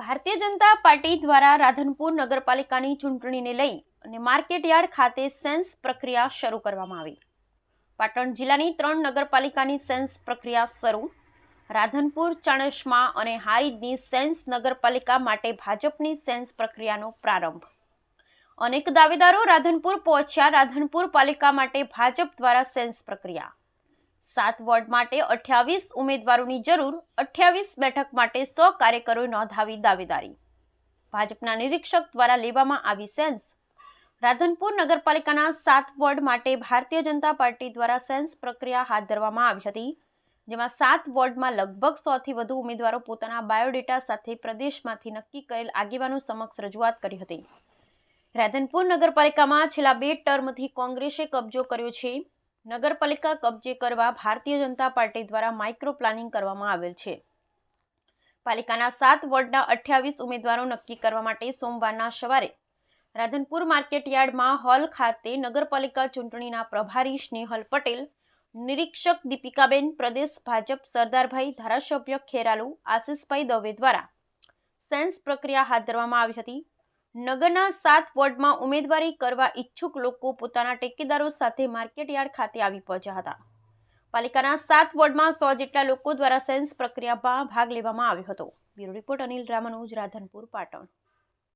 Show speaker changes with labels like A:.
A: ભારતીય જનતા પાર્ટી દ્વારા રાધનપુર નગરપાલિકાની ચૂંટણીને લઈ અને માર્કેટયાર્ડ ખાતે સેન્સ પ્રક્રિયા શરૂ કરવામાં આવી. પાટણ જિલ્લાની ત્રણ નગરપાલિકાની સેન્સ પ્રક્રિયા શરૂ, રાધનપુર ચણસમા અને હારીદની સેન્સ નગરપાલિકા માટે ભાજપની સેન્સ પ્રક્રિયાનો પ્રારંભ. અનેક દાવેદારો રાધનપુર પહોંચ્યા. રાધનપુર પાલિકા માટે ભાજપ દ્વારા સેન્સ પ્રક્રિયા સાત વોર્ડ માટે અઠ્યાવીસ ઉમેદવારોની જરૂર, અઠ્યાવીસ બેઠક માટે સો કાર્યકરોએ નોંધાવી દાવેદારી. ભાજપના નિરીક્ષક દ્વારા લેવામાં આવી સેન્સ. રાધનપુર નગરપાલિકાના સાત વોર્ડ માટે ભારતીય જનતા પાર્ટી દ્વારા સેન્સ પ્રક્રિયા હાથ ધરવામાં આવી હતી, જેમાં સાત વોર્ડમાં લગભગ સોથી વધુ ઉમેદવારો પોતાના બાયોડેટા સાથે પ્રદેશમાંથી નક્કી કરેલ આગેવાનો સમક્ષ રજૂઆત કરી હતી. રાધનપુર નગરપાલિકામાં છેલ્લા બે ટર્મથી કોંગ્રેસે કબજો કર્યો છે. નગરપાલિકા કબજે કરવા ભારતીય જનતા પાર્ટી દ્વારા માઇક્રો પ્લાનિંગ કરવામાં આવેલ છે. પાલિકાના સાત વોર્ડના અઠ્યાવીસ ઉમેદવારો નક્કી કરવા માટે સોમવારના સવારે રાધનપુર માર્કેટયાર્ડમાં હોલ ખાતે નગરપાલિકા ચૂંટણીના પ્રભારી સ્નેહલ પટેલ, નિરીક્ષક દીપિકાબેન, પ્રદેશ ભાજપ સરદારભાઈ ધારાસભ્ય ખેરાલુ, આશિષભાઈ દવે દ્વારા સેન્સ પ્રક્રિયા હાથ ધરવામાં આવી હતી. નગરના સાત વોર્ડમાં ઉમેદવારી કરવા ઈચ્છુક લોકો પોતાના ટેકેદારો સાથે માર્કેટયાર્ડ ખાતે આવી પહોંચ્યા હતા. પાલિકાના સાત વોર્ડમાં સો જેટલા લોકો દ્વારા સેન્સ પ્રક્રિયામાં ભાગ લેવામાં આવ્યો હતો. Bureau report Anil Ramanuj Radhanpur, Patan.